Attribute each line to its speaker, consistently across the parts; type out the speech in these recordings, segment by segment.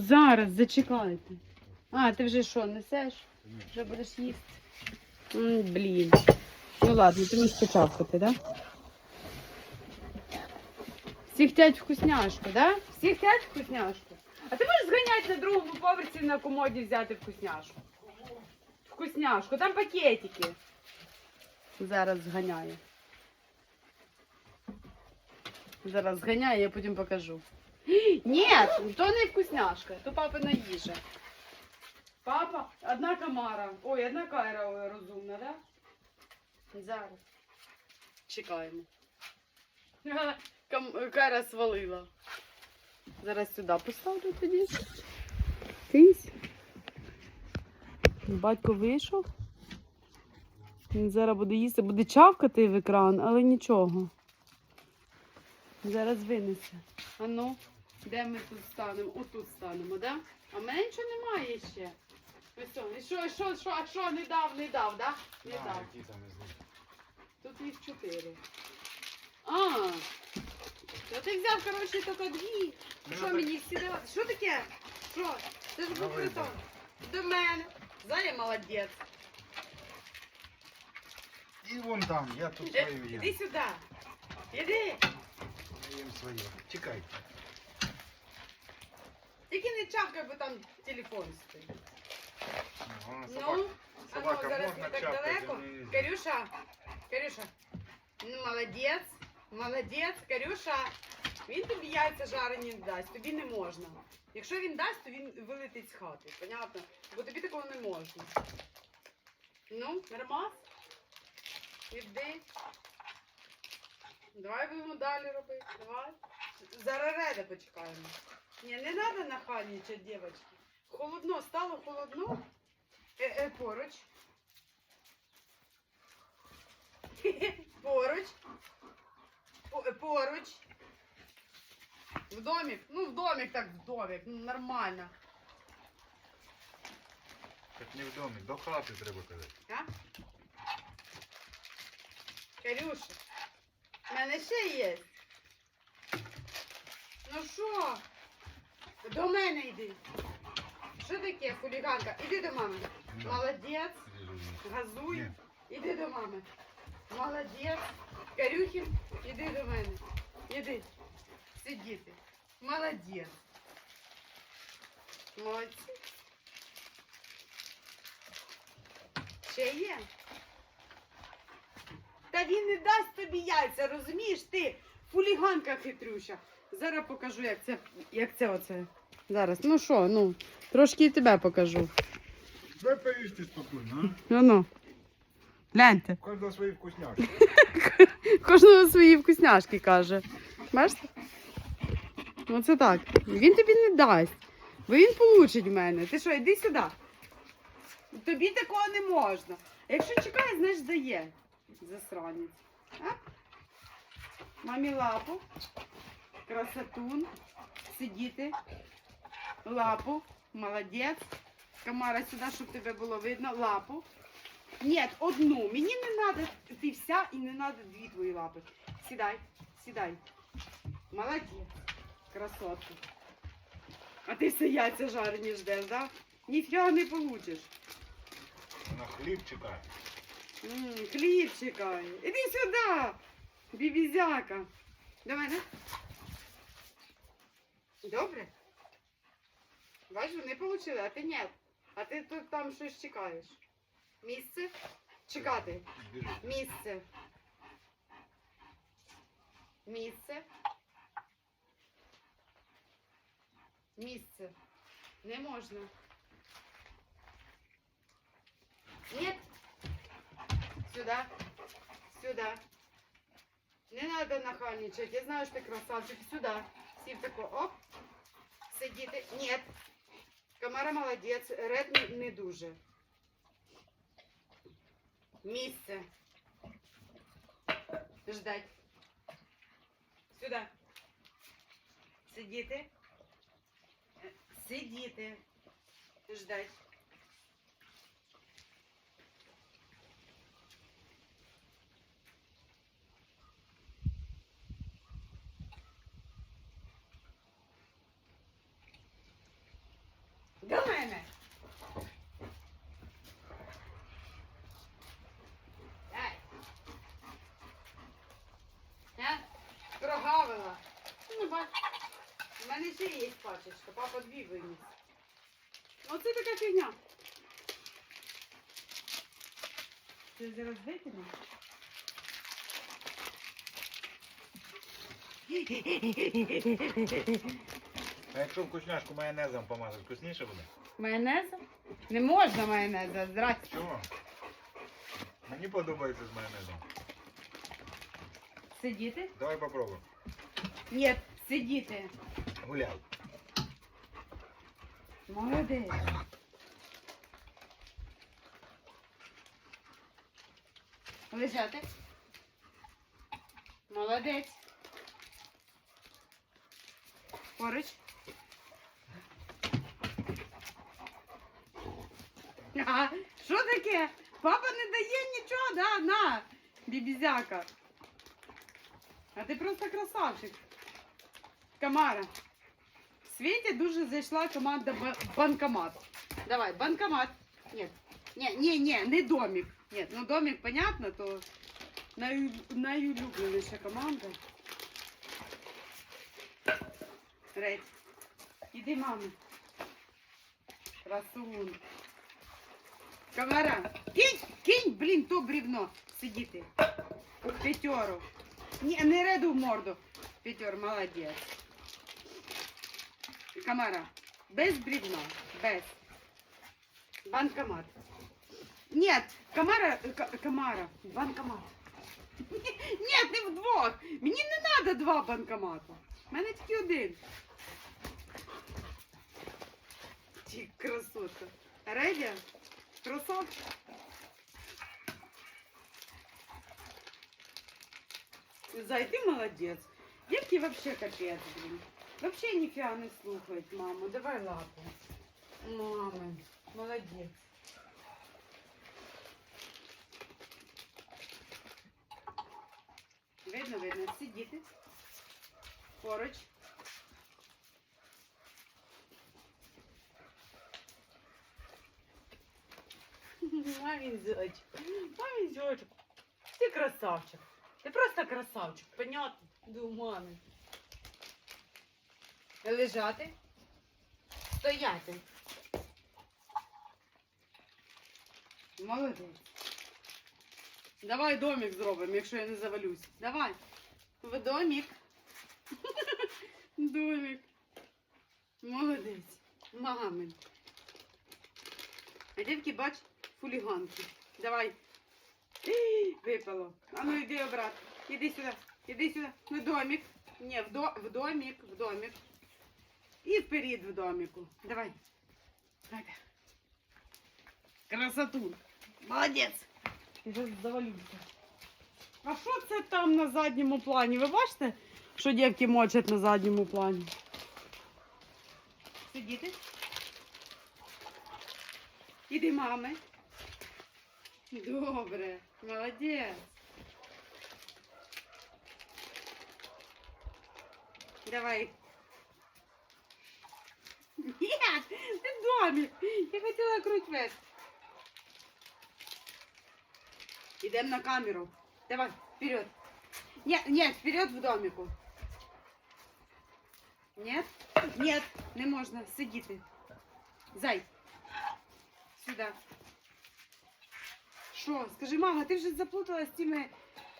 Speaker 1: Зараз зачекайте. А, ти вже що, несеш? Вже будеш їсти? М, блін. Ну ладно, ти можеш почавкати, да? Всі хотять вкусняшку, да? Всі хотять вкусняшку. А ти можеш зганяти на другому поверсі на комоді взяти вкусняшку? Вкусняшку, там пакетики. Зараз зганяю. Зараз зганяю, я потім покажу. Ні, то не вкусняшка, то папина їжа. Папа, одна камара. Ой, одна кайра ой, розумна, да? Зараз. Чекаємо. Кам- Кайра свалила. Зараз сюди поставлю тоді. Тись. Батько вийшов. Він зараз буде їсти, буде чавкати в екран, але нічого. Зараз винесе. А ну, де ми тут станемо? Отут станемо, да? А в мене нічого немає ще. Ось о, і що, що, що, а що, не дав, не дав, да? Не дав. Тут їх чотири. А, то ти взяв, коротше, тільки дві.
Speaker 2: Ну,
Speaker 1: Що
Speaker 2: так.
Speaker 1: мені всі давати? Що таке? Що? Це ж був
Speaker 2: Давай.
Speaker 1: До мене. Зая молодець.
Speaker 2: І вон там, я тут
Speaker 1: Е,
Speaker 2: свою
Speaker 1: Іди сюди. Іди.
Speaker 2: Я їм своє. Чекайте.
Speaker 1: Тільки не чавкай, бо там телефон стоїть.
Speaker 2: Ага,
Speaker 1: Ну,
Speaker 2: собак-
Speaker 1: а ну,
Speaker 2: собака
Speaker 1: зараз
Speaker 2: можна
Speaker 1: не так
Speaker 2: чавкати,
Speaker 1: далеко.
Speaker 2: не-
Speaker 1: Карюша, Карюша, ну молодець, молодець, Карюша. Він тобі яйця жарені не дасть, тобі не можна. Якщо він дасть, то він вилетить з хати, понятно? Бо тобі такого не можна. Ну, нормас? Іди. Давай будемо далі робити. Давай. Зараз реда почекаємо. Ні, не треба нахальничати, дівчатки. Холодно, стало холодно. Е, е, поруч. Поруч. Е, Поруч. В домик. Ну, в домик так в домик. Ну, нормально.
Speaker 2: Так не в домі, до хати треба казати.
Speaker 1: А? Карюша. В мене ще є. Ну що? До мене. Що таке, хуліганка? Іди до мами. Молодець. Газуй. Іди до мами. Молодець. Карюхін, іди до мене. Іди. Сидіти. Молодець. Молодці. Ще є. Та він не дасть тобі яйця, розумієш ти? Фуліганка хитрюща. Зараз покажу, як це, як це оце. Зараз. Ну що, ну, трошки і тебе покажу.
Speaker 2: Дай поїсти спокійно,
Speaker 1: Ну ну. Гляньте.
Speaker 2: а? Кожного свої вкусняшки.
Speaker 1: Кожного свої вкусняшки каже. Бачите? Оце так. Він тобі не дасть. Бо він получить в мене. Ти що, йди сюди. Тобі такого не можна. А якщо чекає, значить дає. Засранець. А? Мамі лапу. Красотун. Сидіти. Лапу. Молодець. Камара сюди, щоб тебе було видно. Лапу. Ні, одну. Мені не треба ти вся і не треба дві твої лапи. Сідай, сідай. Молодець. Красотка. А ти все яйця жарені ждеш, да? Ніфіга не получиш.
Speaker 2: Вона хліб чекає.
Speaker 1: Хліб чекає. Іди сюди, бібізяка. До мене. Добре? Бачу, не получили, а ти ні. А ти тут там щось чекаєш. Місце? Чекати.
Speaker 2: Біжи.
Speaker 1: Місце. Місце. Місце. Не можна. Нет. Сюда. Сюда. Не надо нахальничать. Я знаю, что ты красавчик. Сюда. Сів тако. Оп. Сидіти. Нет. Камара молодець. Ред не, не дуже. Місце. Ждать. Сюда. Сидіти. Е, Сидіти. Ждать. Качечка, папа дві виніс. Оце така фігня. Ти зараз викинеш?
Speaker 2: А якщо вкусняшку майонезом помазати, вкусніше буде?
Speaker 1: Майонеза? Не можна майонеза, здрасте.
Speaker 2: Чого? Мені подобається з майонезом.
Speaker 1: Сидіти?
Speaker 2: Давай попробуємо.
Speaker 1: Ні, сидіти.
Speaker 2: Гуляй.
Speaker 1: Молодець. Лежати. Молодець. Поруч. А, що таке? Папа не дає нічого, да? На, бібізяка. А ти просто красавчик. Камара. Світі дуже зайшла команда банкомат. Давай, банкомат. Ні, ні, ні, ні, не домик. Ні, ну домик, понятно, то най, найулюбленіша команда. Редь. Іди, мама. Красун. Комара. Кинь, кинь, блін, то брівно. Сидіти. П'ятеру. Ні, не реду в морду. П'ятер, молодець. Камара. Без бревна. Без. Банкомат. Нет, Камара, Камара, банкомат. Нет, не вдвох. Мені не треба два банкомата. У мене тільки один. Ті красота. Редя? Красавчик. Зай, ты молодец. Девки вообще капец, блин. Вообще нифига не слухають маму. Давай лапу. Мама, молодець. Видно, видно. Сидіти. Поруч. Мамін зайчик. Мамін. Ти красавчик. Ти просто красавчик. Понятно? До мами. Лежати. Стояти. Молодець. Давай домик зробимо, якщо я не завалюсь. Давай. В домик. Домик. Молодець. Мамин. А дівки, бач, фуліганки. Давай. Випало. А ну йди обратно. Іди сюди. Іди сюди. В домик. Ні, в, в домик, в домик. І вперед в домику. Давай. Давай. Красоту. Молодець. Я зараз завалюся. А що це там на задньому плані? Ви бачите, що дівки мочать на задньому плані? Сидіти? Іди, мами. Добре, молодець. Давай. Нет, ты домик. Я хотела круть вверх. Идем на камеру. Давай, вперед. Нет, нет, вперед в домику. Нет? Нет, не можна. Сидіти. Зай. Сюди. Що? Скажи, мама, ти вже заплуталась з цими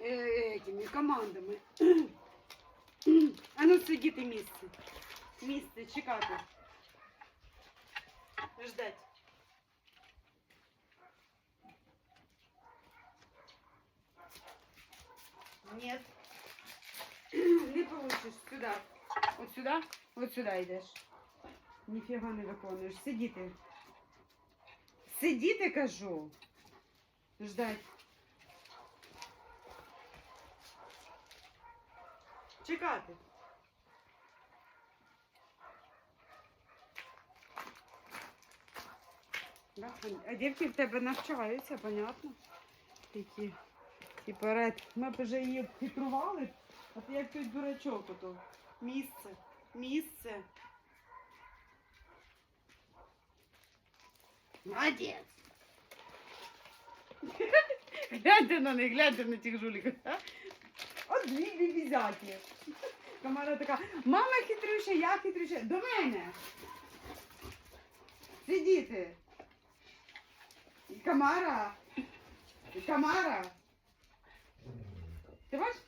Speaker 1: е, этими командами. А ну сидіти місце. Місце, чекати. Ждать. Нет. Не получиш. Сюда. От сюда, от сюда йдеш. Ніфіга не виконуєш. Сидіти. Сидіти, кажу. Ждать. Чекати. А дівки в тебе навчаються, понятно? Такі. І перед. Ми б вже її хитрували, а ти як той дурачок ото. Місце. Місце. Молодець. гляньте на них, гляньте на тих жуліків. От дві бібізяки. Камара така, мама хитрюша, я хитрюша. До мене. Сидіти. І Камара. Ти бачиш?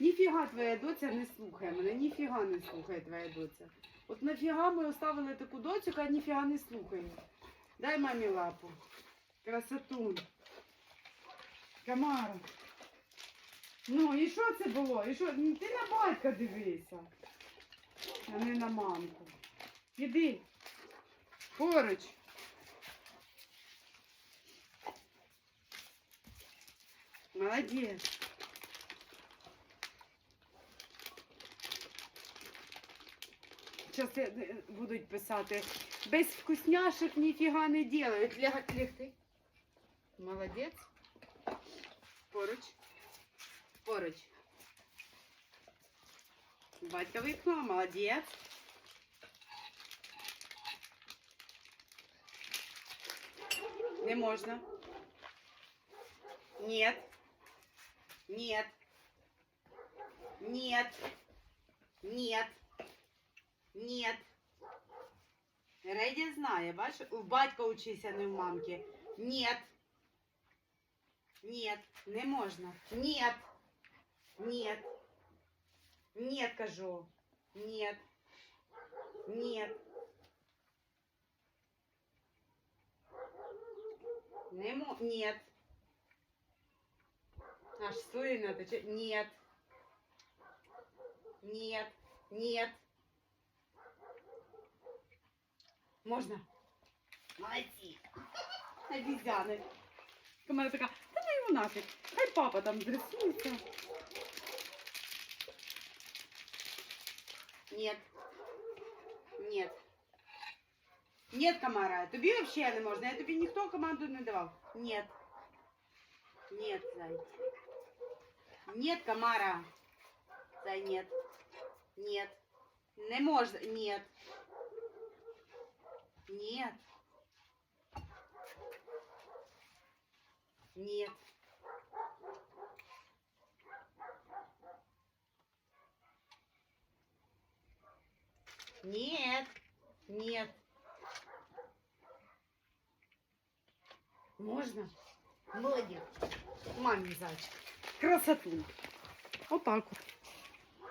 Speaker 1: Ніфіга твоя доця не слухає мене, ніфіга не слухає твоя доця. От нафіга ми оставили таку доцю, яка ніфіга не слухає. Дай мамі лапу. Красотун. Камара. Ну, і що це було? І що? Ти на батька дивися, а не на мамку. Іди. Поруч. Молодець. Зараз будуть писати. Без вкусняшек ніфіга не делають. Ляг, лягти. Молодець. Поруч. Поруч. Батька випнула, молодець. Не можна. Нет. Нет. Нет. Нет. Нет. Реді знає, бачиш? У батька учися, не в мамки. Нет. Нет, не можна. Нет. Нет. Нет, кажу. Нет. Нет. Не мо... Нет. Аж стоит надо. че- Нет. Нет. Нет. Можно? Молодцы. Обезьяны. Камера така, та ну його нафіг. Хай папа там зрисується. Нет. Нет. Нет, Камара, тобі взагалі не можна. Я тобі ніхто команду не давав. Нет. Нет, зай. Нет, Камара. Зай, нет. Нет. Не можна. Нет. Нет. Нет. Нет. Нет. Можно? Молодец. Мамин зайчик. Красоту. Вот так вот.